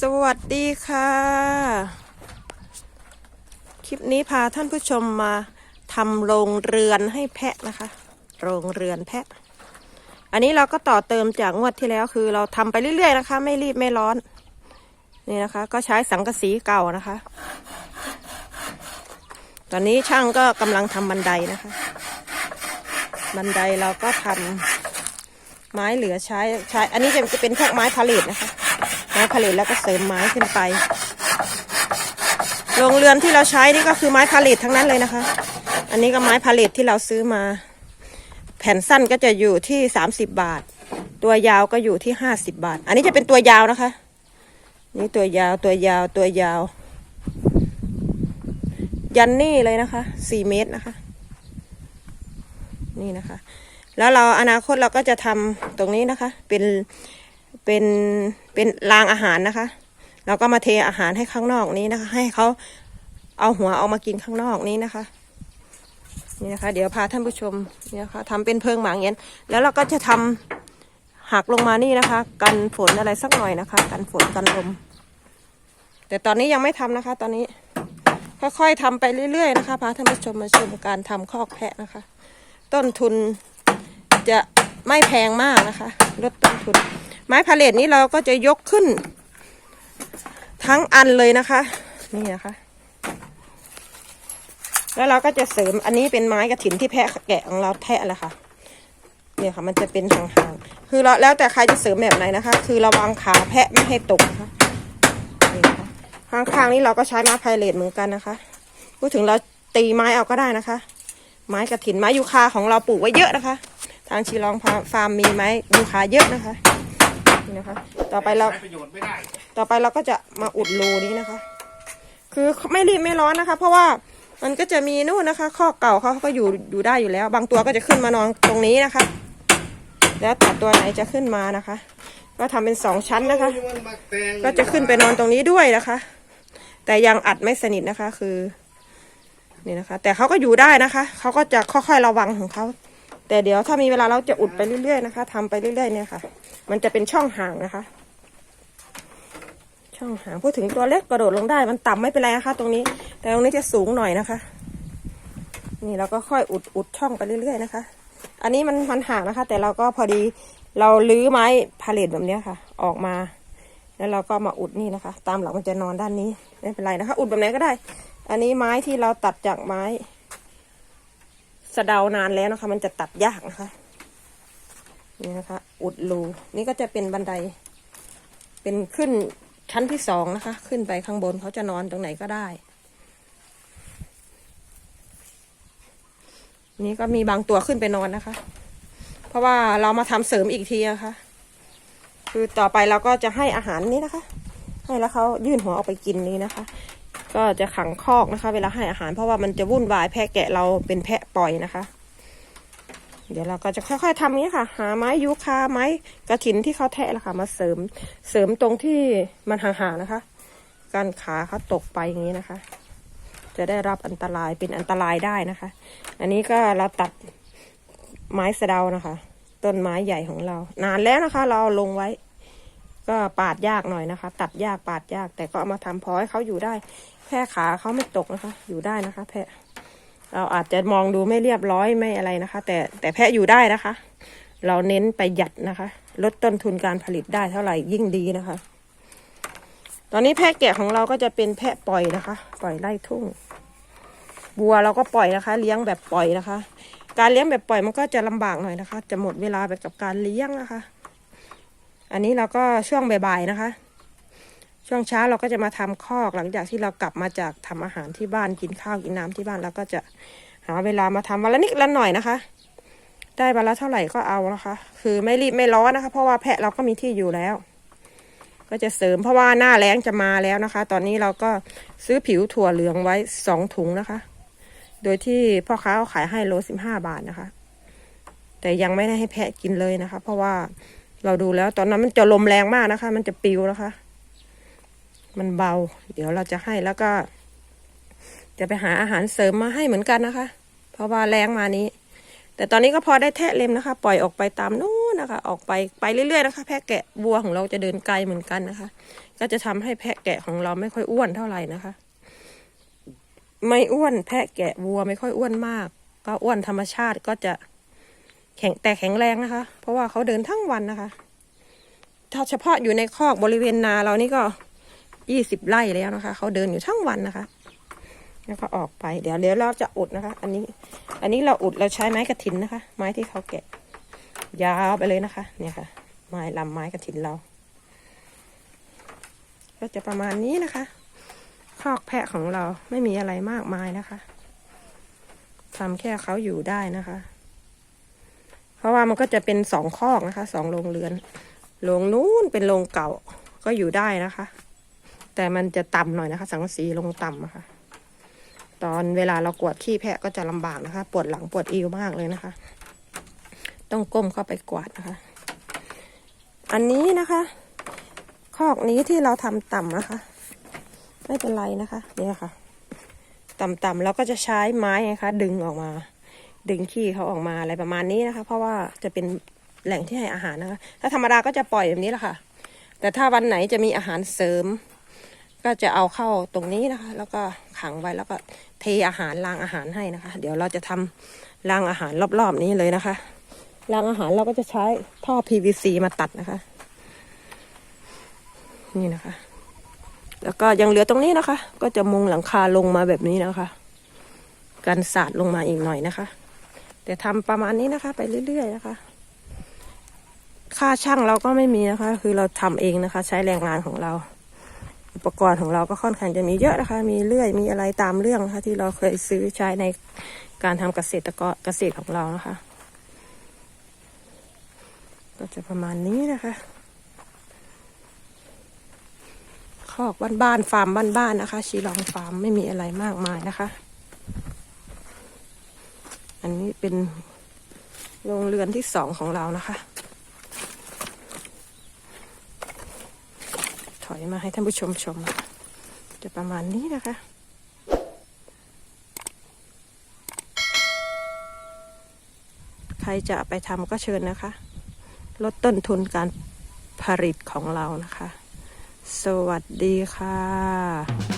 สวัสดีค่ะ คลิปนี้พาท่านผู้ชมมาทำโรงเรือนให้แพะนะคะ โรงเรือนแพะ อันนี้เราก็ต่อเติมจากงวดที่แล้วคือเราทำไปเรื่อยๆนะคะ ไม่รีบไม่ร้อน นี่นะคะ ก็ใช้สังกะสีเก่านะคะ ตอนนี้ช่างก็กำลังทำบันไดนะคะ บันไดเราก็ทำไม้เหลือใช้ใช้ อันนี้จะเป็นพวกไม้พาเลทนะคะ ไม้พาเลทแล้วก็เสริมไม้ขึ้นไปโรงเรือนที่เราใช้นี่ก็คือไม้พาเลททั้งนั้นเลยนะคะ อันนี้ก็ไม้พาเลทที่เราซื้อมา แผ่นสั้นก็จะอยู่ที่สามสิบบาท ตัวยาวก็อยู่ที่ห้าสิบบาท อันนี้จะเป็นตัวยาวนะคะ นี่ตัวยาวตัวยาวตัวยาว ยันนี่เลยนะคะสี่เมตรนะคะ นี่นะคะ แล้วเราอนาคตเราก็จะทำตรงนี้นะคะ เป็น เป็นเป็นรางอาหารนะคะเราก็มาเทอาหารให้ข้างนอกนี้นะคะ ให้เขาเอาหัวเอามากินข้างนอกนี้นะคะ นี่นะคะ เดี๋ยวพาท่านผู้ชมนี่นะคะทำเป็นเพิงหมางเงี้ยแล้วเราก็จะทำหักลงมานี่นะคะ กันฝนอะไรสักหน่อยนะคะ กันฝนกันลม แต่ตอนนี้ยังไม่ทำนะคะ ตอนนี้ค่อยๆทำไปเรื่อยๆนะคะพาท่านผู้ชมมาชมการทำคอกแพะนะคะ ต้นทุนจะไม่แพงมากนะคะ ลดต้นทุน ไม้พาเลทนี้เราก็จะยกขึ้น ทั้งอันเลยนะคะ นี่นะคะ แล้วเราก็จะเสริมอันนี้เป็นไม้กระถินที่แพะแกะของเราแทะแหละค่ะเนี่ยค่ะ มันจะเป็นห่างๆคือเราแล้วแต่ใครจะเสริมแบบไหนนะคะ คือระวังขาแพะไม่ให้ตกนะคะนี่นะคะข้างๆนี้เราก็ใช้ไม้พาเลทเหมือนกันนะคะพูดถึงเราตีไม้เอาก็ได้นะคะ ไม้กระถินไม้ยูคาของเราปลูกไว้เยอะนะคะ ทางชีลองฟาร์มมีไม้ยูคาเยอะนะคะ นี่นะคะ ต่อไปเราใช้ประโยชน์ไม่ได้ ต่อไปเราก็จะมาอุดรูนี้นะคะ คือไม่รีบไม่ร้อนนะคะ เพราะว่ามันก็จะมีนู่นนะคะข้อเก่าเขาก็อยู่อยู่ได้อยู่แล้ว บางตัวก็จะขึ้นมานอนตรงนี้นะคะ แล้วแต่ตัวไหนจะขึ้นมานะคะ ก็ทำเป็นสองชั้นนะคะ ก็จะขึ้นไปนอนตรงนี้ด้วยนะคะ แต่ยังอัดไม่สนิทนะคะคือนี่นะคะ แต่เขาก็อยู่ได้นะคะเขาก็จะค่อยๆระวังของเขา แต่เดี๋ยวถ้ามีเวลาเราจะอุดไปเรื่อยๆนะคะทำไปเรื่อยๆเนี่ยค่ะ มันจะเป็นช่องห่างนะคะ ช่องห่างพูดถึงตัวเล็กกระโดดลงได้ มันต่ำไม่เป็นไรนะคะ ตรงนี้ แต่ตรงนี้จะสูงหน่อยนะคะ นี่เราก็ค่อยอุดอุดช่องไปเรื่อยๆนะคะ อันนี้มันมันห่างนะคะ แต่เราก็พอดีเราลื้อไม้พาเลทแบบนี้ค่ะ ออกมา แล้วเราก็มาอุดนี่นะคะ ตามหลังมันจะนอนด้านนี้ไม่เป็นไรนะคะ อุดแบบไหนก็ได้ อันนี้ไม้ที่เราตัดจากไม้ สะเดานานแล้วนะคะ มันจะตัดยากนะคะนี่นะคะ อุดรูนี่ก็จะเป็นบันได เป็นขึ้นชั้นที่สองนะคะ ขึ้นไปข้างบนเขาจะนอนตรงไหนก็ได้ นี่ก็มีบางตัวขึ้นไปนอนนะคะ เพราะว่าเรามาทำเสริมอีกทีนะคะ คือต่อไปเราก็จะให้อาหารนี้นะคะ ให้แล้วเขายื่นหัวออกไปกินนี้นะคะ ก็จะขังคอกนะคะ เวลาให้อาหาร เพราะว่ามันจะวุ่นวายแพะแกะเราเป็นแพะปล่อยนะคะ เดี๋ยวเราก็จะค่อยๆทำนี้ค่ะ หาไม้ยูคาไม้กระถินที่เขาแทะแล้วค่ะมาเสริมเสริมตรงที่มันห่างๆนะคะการขาเขาตกไปอย่างนี้นะคะ จะได้รับอันตรายเป็นอันตรายได้นะคะ อันนี้ก็เราตัดไม้สะเดานะคะ ต้นไม้ใหญ่ของเรา นานแล้วนะคะ เราเอาลงไว้ ก็ปาดยากหน่อยนะคะ ตัดยากปาดยาก แต่ก็เอามาทำพอให้เขาอยู่ได้แพะขาเขาไม่ตกนะคะ อยู่ได้นะคะ แพะ เราอาจจะมองดูไม่เรียบร้อยไม่อะไรนะคะ แต่แต่แพะอยู่ได้นะคะ เราเน้นประหยัดนะคะ ลดต้นทุนการผลิตได้เท่าไหร่ยิ่งดีนะคะ ตอนนี้แพะแกะของเราก็จะเป็นแพะปล่อยนะคะ ปล่อยไล่ทุ่ง บัวเราก็ปล่อยนะคะ เลี้ยงแบบปล่อยนะคะ การเลี้ยงแบบปล่อยมันก็จะลำบากหน่อยนะคะ จะหมดเวลาไปกับการเลี้ยงนะคะ อันนี้เราก็ช่วงบ่ายๆนะคะ ช่วงเช้าเราก็จะมาทำคอกหลังจากที่เรากลับมาจากทำอาหารที่บ้านกินข้าวกินน้ำที่บ้านเราก็จะหาเวลามาทำวันละนิดละหน่อยนะคะ ได้วันละเท่าไหร่ก็เอานะคะ คือไม่รีบไม่ร้อนนะคะ เพราะว่าแพะเราก็มีที่อยู่แล้ว ก็จะเสริมเพราะว่าหน้าแล้งจะมาแล้วนะคะ ตอนนี้เราก็ซื้อผิวถั่วเหลืองไว้สองถุงนะคะ โดยที่พ่อค้าเขาขายให้โลสิบห้าบาทนะคะ แต่ยังไม่ได้ให้แพะกินเลยนะคะ เพราะว่า เราดูแล้ว ตอนนั้นมันจะลมแรงมากนะคะ มันจะปิวนะคะ มันเบา เดี๋ยวเราจะให้แล้วก็ จะไปหาอาหารเสริมมาให้เหมือนกันนะคะ เพราะว่าแรงมานี้ แต่ตอนนี้ก็พอได้แทะเล็มนะคะ ปล่อยออกไปตามนู้นนนะคะ ออกไปไปเรื่อยๆนะคะ แพะแกะวัวของเราจะเดินไกลเหมือนกันนะคะ ก็จะทำให้แพะแกะของเราไม่ค่อยอ้วนเท่าไหร่นะคะ ไม่อ้วนแพะแกะวัวไม่ค่อยอ้วนมาก ก็อ้วนธรรมชาติก็จะ แข็งแต่แข็งแรงนะคะ เพราะว่าเขาเดินทั้งวันนะคะ ถ้าเฉพาะอยู่ในคอกบริเวณนาเรานี่ก็ยี่สิบไร่แล้วนะคะ เขาเดินอยู่ทั้งวันนะคะ แล้วก็ออกไปเดี๋ยวเดี๋ยวเราจะอุดนะคะ อันนี้ อันนี้เราอุดเราใช้ไม้กระถินนะคะ ไม้ที่เขาแกะ ยาวไปเลยนะคะ เนี่ยค่ะ ไม้ลำไม้กระถินเรา ก็จะประมาณนี้นะคะคอกแพะของเราไม่มีอะไรมากมายนะคะทำแค่เขาอยู่ได้นะคะ ราะว่ามันก็จะเป็นสองคอกนะคะสองโรงเรือนโรงนู้นเป็นโรงเก่าก็อยู่ได้นะคะ แต่มันจะต่ำหน่อยนะคะ สังกะสีลงต่ำนะคะ ตอนเวลาเรากวดขี้แพะก็จะลำบากนะคะ ปวดหลังปวดเอวมากเลยนะคะ ต้องก้มเข้าไปกวาดนะคะ อันนี้นะคะคอกนี้ที่เราทำต่ำนะคะ ไม่เป็นไรนะคะเนี่ยค่ะ ต่ำๆเราก็จะใช้ไม้นะคะ ดึงออกมา ดึงขี้เขาออกมาอะไรประมาณนี้นะคะ เพราะว่าจะเป็นแหล่งที่ให้อาหารนะคะ ถ้าธรรมดาก็จะปล่อยแบบนี้แหละค่ะ แต่ถ้าวันไหนจะมีอาหารเสริม ก็จะเอาเข้าตรงนี้นะคะ แล้วก็ขังไว้แล้วก็เทอาหารรางอาหารให้นะคะ เดี๋ยวเราจะทำรางอาหารรอบๆนี้เลยนะคะรางอาหารเราก็จะใช้ท่อ PVC มาตัดนะคะ นี่นะคะ แล้วก็ยังเหลือตรงนี้นะคะ ก็จะมุงหลังคาลงมาแบบนี้นะคะ กันสาดลงมาอีกหน่อยนะคะ แต่ทำประมาณนี้นะคะ ไปเรื่อยๆนะคะ ค่าช่างเราก็ไม่มีนะคะ คือเราทำเองนะคะ ใช้แรงงานของเรา อุปกรณ์ของเราก็ค่อนข้างจะมีเยอะนะคะ มีเลื่อยมีอะไรตามเรื่องนะคะ ที่เราเคยซื้อใช้ในการทำเกษตรกรเกษตรของเรานะคะ ก็จะประมาณนี้นะคะคอกบ้านๆฟาร์มบ้านๆนะคะ ชีลองฟาร์มไม่มีอะไรมากมายนะคะ อันนี้เป็นโรงเรือนที่สองของเรานะคะ ถอยมาให้ท่านผู้ชมชม จะประมาณนี้นะคะใครจะไปทำก็เชิญนะคะ ลดต้นทุนการผลิตของเรานะคะ สวัสดีค่ะ